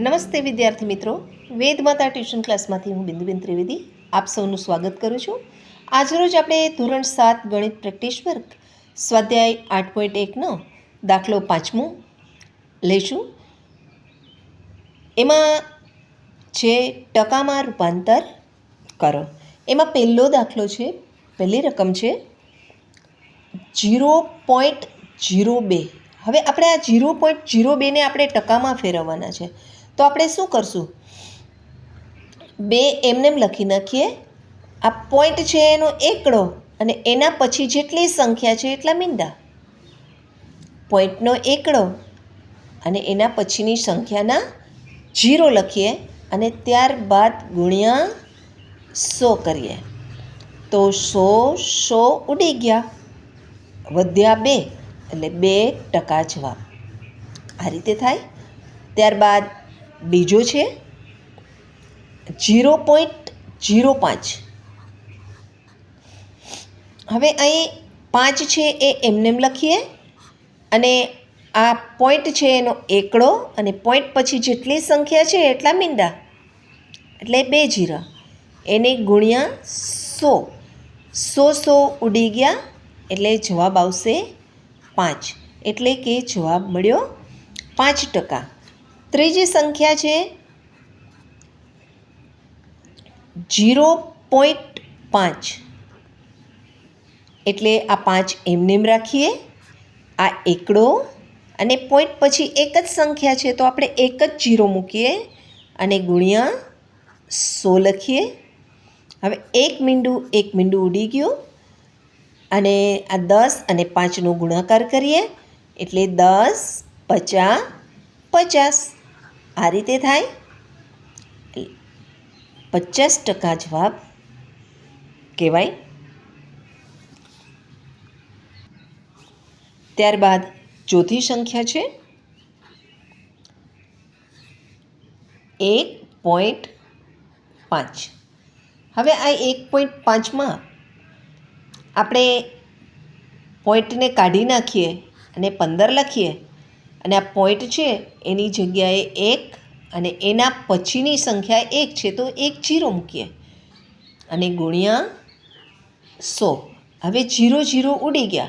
નમસ્તે વિદ્યાર્થી મિત્રો. વેદમાતા ટ્યુશન ક્લાસમાંથી હું બિંદુબેન ત્રિવેદી આપ સૌનું સ્વાગત કરું છું. આજરોજ આપણે ધોરણ સાત ગણિત પ્રેક્ટિસ વર્ક સ્વાધ્યાય આઠ પોઈન્ટ એકનો દાખલો પાંચમો લઈશું. એમાં છે ટકામાં રૂપાંતર કરો. એમાં પહેલો દાખલો છે, પહેલી રકમ છે જીરો પોઈન્ટ જીરો બે. હવે આપણે આ જીરો પોઈન્ટ જીરો બેને આપણે ટકામાં ફેરવવાના છે. તો આપણે શું કરશું? બે એમનેમ લખી નાખીએ. આ પોઈન્ટ છે એનો એકડો અને એના પછી જેટલી સંખ્યા છે એટલા મીંડા. પોઈન્ટનો એકડો અને એના પછીની સંખ્યાના જીરો લખીએ અને ત્યારબાદ ગુણ્યા સો કરીએ. તો સો સો ઉડી ગયા. વધ્યા બે, એટલે બે ટકા જવાબ. આ રીતે થાય. ત્યારબાદ બીજો છે જીરો પોઈન્ટ જીરો પાંચ. હવે અહીં પાંચ છે એ એમનેમ લખીએ અને આ પોઈન્ટ છે એનો એકડો અને પોઈન્ટ પછી જેટલી સંખ્યા છે એટલા મીંડા. એટલે બે જીરા એને ગુણ્યા સો. સો સો ઉડી ગયા એટલે જવાબ આવશે પાંચ. એટલે કે જવાબ મળ્યો પાંચ ટકા. ત્રીજી સંખ્યા છે જીરો પોઈન્ટ પાંચ. એટલે આ પાંચ એમનેમ રાખીએ. આ એકડો અને પોઈન્ટ પછી એક જ સંખ્યા છે, તો આપણે એક જ જીરો મૂકીએ અને ગુણ્યા સો લખીએ. હવે એક મીંડું એક મીંડું ઉડી ગયું અને આ દસ અને પાંચનો ગુણાકાર કરીએ. એટલે દસ પચાસ પચાસ. આ રીતે થાય? પચાસ ટકા જવાબ કહેવાય. ત્યારબાદ ચોથી સંખ્યા છે. એક પોઈન્ટ પાંચ. હવે આ એક પોઈન્ટ પાંચમાં આપણે પોઈન્ટને કાઢી નાખીએ અને પંદર લખીએ. અને આ પોઈન્ટ છે, એની જગ્યાએ એક અને એના પછીની સંખ્યા એક છે, તો એક જીરો મૂકીએ. અને ગુણ્યા સો. હવે જીરો જીરો ઉડી ગયા.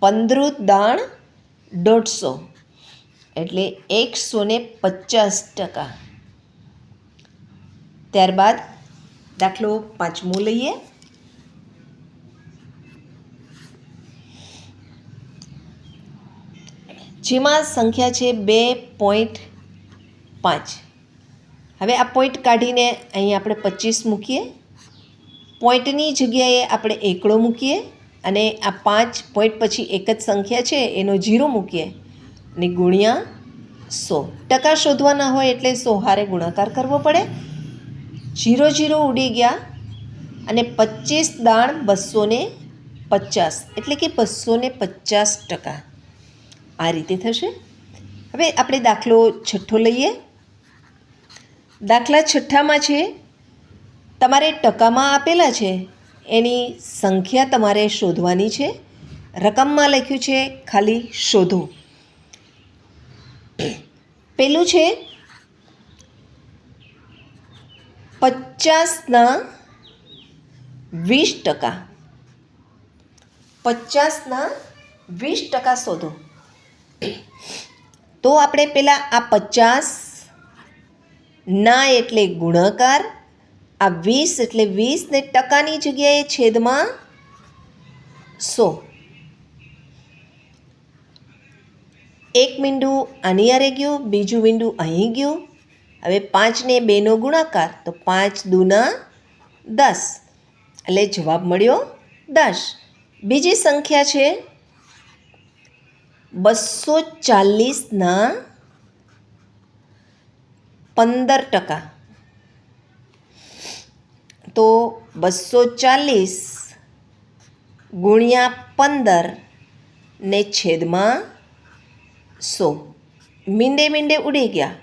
પંદર દાણ દોઢસો. એટલે એકસો ને પચાસ ટકા. ત્યારબાદ દાખલો પાંચમો લઈએ. જેમાં સંખ્યા છે બે પોઈન્ટ પાંચ. હવે આ પોઈન્ટ કાઢીને અહીં આપણે પચીસ મૂકીએ. પોઈન્ટની જગ્યાએ આપણે એકડો મૂકીએ અને આ પાંચ પોઈન્ટ પછી એક જ સંખ્યા છે, એનો જીરો મૂકીએ. અને ગુણ્યા સો. ટકા શોધવાના હોય એટલે સો હારે ગુણાકાર કરવો પડે. જીરો જીરો ઉડી ગયા અને પચીસ દાણ બસો પચાસ. એટલે કે બસો પચાસ ટકા. આ રીતે થશે. હવે આપણે દાખલો છઠ્ઠો લઈએ. દાખલા છઠ્ઠામાં છે, તમારે ટકામાં આપેલા છે, એની સંખ્યા તમારે શોધવાની છે. રકમમાં લખ્યું છે, ખાલી શોધો. પેલું છે, પચાસના વીસ ટકા. પચાસના વીસ ટકા શોધો. તો આપણે પહેલાં આ પચાસ, ના એટલે ગુણાકાર, આ વીસ એટલે વીસને ટકાની જગ્યાએ છેદમાં સો. એક મીંડું આની આરે ગયું, બીજું મીંડું અહીં ગયું. હવે પાંચને બેનો ગુણાકાર, તો પાંચ દૂના દસ. એટલે જવાબ મળ્યો દસ. બીજી સંખ્યા છે બસો ચાલીસના પંદર ટકા. તો બસો ચાલીસ ગુણ્યા પંદર ને છેદમાં સો. મીંડે મીંડે ઉડી ગયા.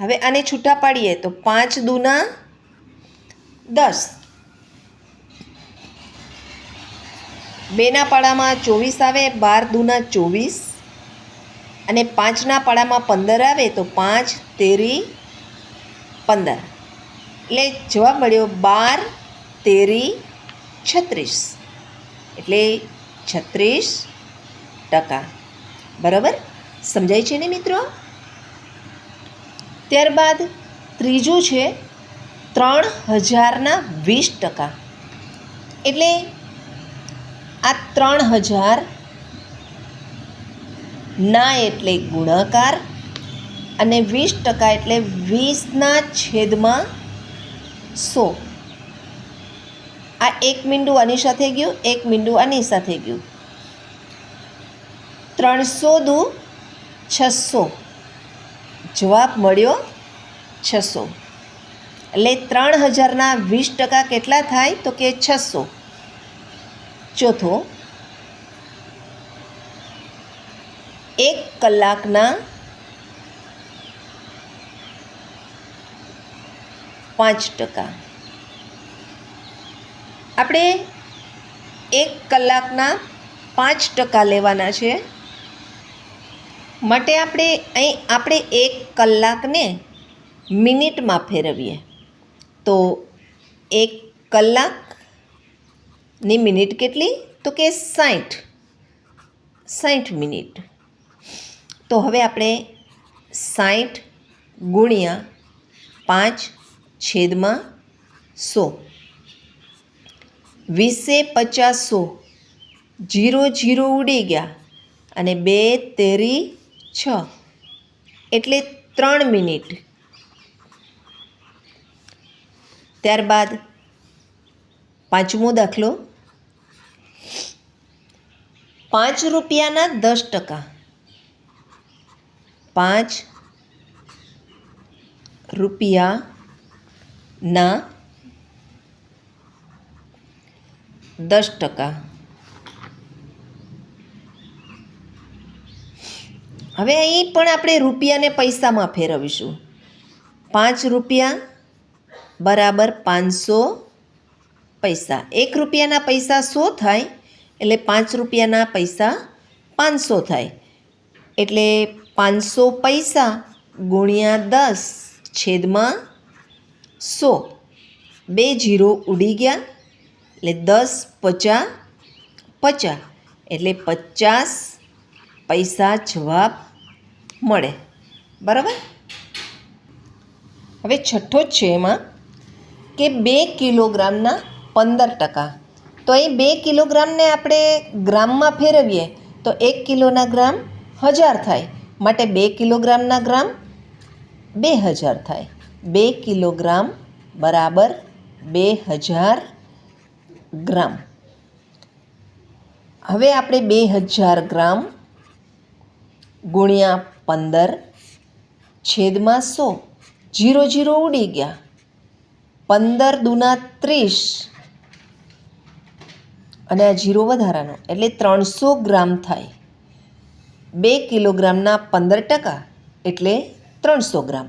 હવે આને છૂટા પાડીએ તો પાંચ દૂના દસ. બેના પાડામાં ચોવીસ આવે, બાર દૂના ચોવીસ. અને પાંચના પાડામાં પંદર આવે તો પાંચ, તેરી, પંદર. એટલે જવાબ મળ્યો બાર, તેરી, છત્રીસ. એટલે છત્રીસ ટકા. બરાબર? સમજાય છે ને મિત્રો? ત્યારબાદ ત્રીજું છે ત્રણ હજારના વીસ ટકા. એટલે આ ત્રણ હજાર ના એટલે ગુણાકાર અને વીસ ટકા એટલે વીસના છેદમાં સો. આ એક મીંડું આની સાથે ગયું, એક મીંડું આની સાથે ગયું. ત્રણસો દુ છસો. જવાબ મળ્યો છસો. એટલે ત્રણ હજારના વીસ ટકા કેટલા થાય તો કે છસો. ચોથો એક કલાકના પાંચ ટકા. આપણે એક કલાકના પાંચ ટકા લેવાના છે. માટે આપણે અહીં આપણે એક કલાકને મિનિટમાં ફેરવીએ. તો એક કલાકની મિનિટ કેટલી? તો કે સાઠ સાઠ મિનિટ. તો હવે આપણે સાઠ ગુણ્યા પાંચ છેદમાં સો. વીસે પચાસ જીરો જીરો ઉડી ગયા અને બે તેરી છ. એટલે ત્રણ મિનિટ. ત્યારબાદ પાંચમો દાખલો. પાંચ રૂપિયાના દસ ટકા. પાંચ રૂપિયાના દસ ટકા. હવે અહીં પણ આપણે રૂપિયાને પૈસામાં ફેરવીશું. પાંચ રૂપિયા બરાબર પાંચસો પૈસા. એક રૂપિયાના પૈસા સો થાય, એટલે પાંચ રૂપિયાના પૈસા પાંચસો થાય. એટલે પાંચસો પૈસા ગુણ્યા દસ છેદમાં સો. બે જીરો ઉડી ગયા એટલે દસ પચાસ પચાસ. એટલે પચાસ પૈસા જવાબ મળે. બરાબર? હવે છઠ્ઠો છે એમાં કે બે કિલોગ્રામના પંદર ટકા. તો એ બે કિલોગ્રામને આપણે ગ્રામમાં ફેરવીએ તો એક કિલોના ગ્રામ હજાર થાય. માટે બે કિલોગ્રામના ગ્રામ બે હજાર થાય. બે કિલોગ્રામ બરાબર બે હજાર ગ્રામ. હવે આપણે બે હજાર ગ્રામ ગુણ્યા પંદર છેદમાં સો જીરો જીરો ઉડી ગયા. પંદર દુના ત્રીસ. અને આ જીરો વધારાનો, એટલે ત્રણસો ગ્રામ થાય. બે કિલોગ્રામના પંદર ટકા એટલે ત્રણસો ગ્રામ.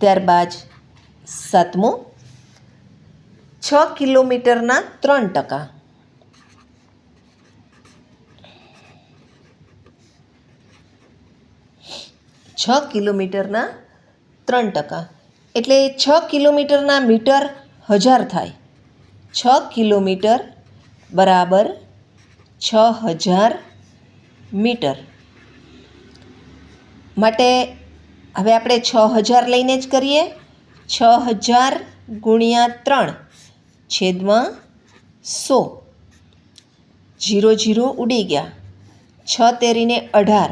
ત્યારબાદ સાતમો, છ કિલોમીટરના ત્રણ ટકા. છ કિલોમીટરના ત્રણ ટકા. એટલે છ કિલોમીટરના મીટર હજાર થાય. છ કિલોમીટર બરાબર છ હજાર મીટર. માટે હવે આપણે છ હજાર લઈને જ કરીએ. છ હજાર ગુણ્યા ત્રણ છેદમાં સો. જીરો જીરો ઉડી ગયા. છ તેરીને અઢાર.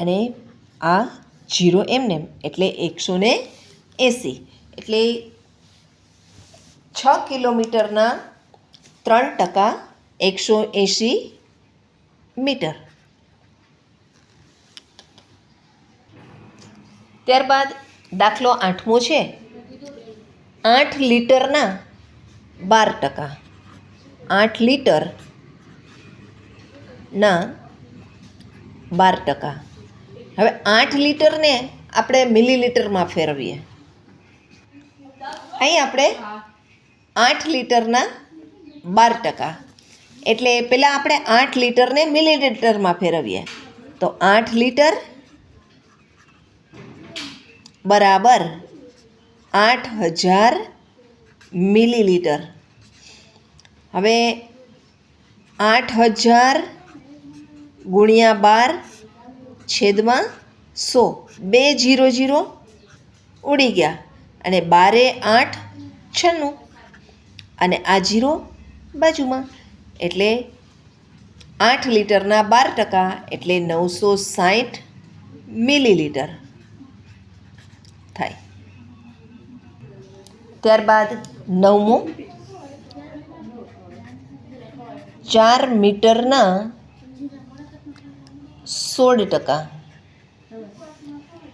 અને આ જીરો એમને એટલે એકસો ને એંસી. એટલે છ કિલોમીટરના ત્રણ ટકા એકસો એંસી મીટર. ત્યારબાદ દાખલો આઠમો છે. આઠ લીટરના બાર ટકા. આઠ લીટર ના બાર ટકા. હવે આઠ લીટરને આપણે મિલીલીટરમાં ફેરવીએ. અહીં આપણે આઠ લીટરના બાર ટકા. એટલે પહેલાં આપણે આઠ લીટરને મિલીલીટરમાં ફેરવીએ. તો આઠ લીટર બરાબર આઠ હજાર મિલીલીટર. હવે આઠ હજાર ગુણ્યા બાર છેદમાં સો. બે જીરો જીરો ઉડી ગયા અને બારે આઠ છન્નું અને આ જીરો બાજુમાં. એટલે આઠ લીટરના બાર ટકા એટલે નવસો સાઠ મિલીલીટર. થાય. ત્યારબાદ નવમું, ચાર મીટરના સોળ ટકા.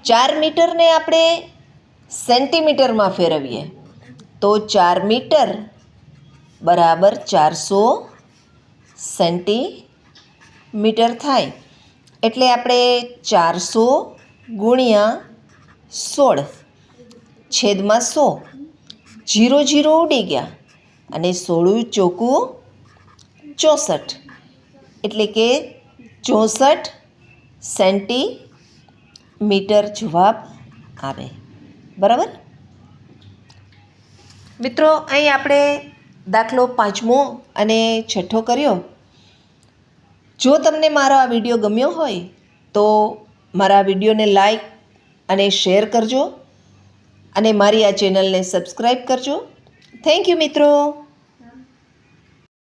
ચાર મીટરને આપણે સેન્ટીમીટરમાં ફેરવીએ, તો ચાર મીટર બરાબર ચારસો સેન્ટીમીટર થાય. એટલે આપણે ચારસો ગુણ્યા સોળ. છેદમાં સો. જીરો જીરો ઉડી ગયા અને સોળું ચોકું ચોસઠ. એટલે કે ચોસઠ સેન્ટીમીટર જવાબ આવે. બરાબર? મિત્રો, અહીં આપણે દાખલો પાંચમો અને છઠ્ઠો કર્યો. જો તમને મારો આ વીડિયો ગમ્યો હોય, તો મારા વિડીયોને લાઈક અને શેર કરજો. અને મારી આ ચેનલને સબસ્ક્રાઈબ કરજો. થેન્ક યુ મિત્રો.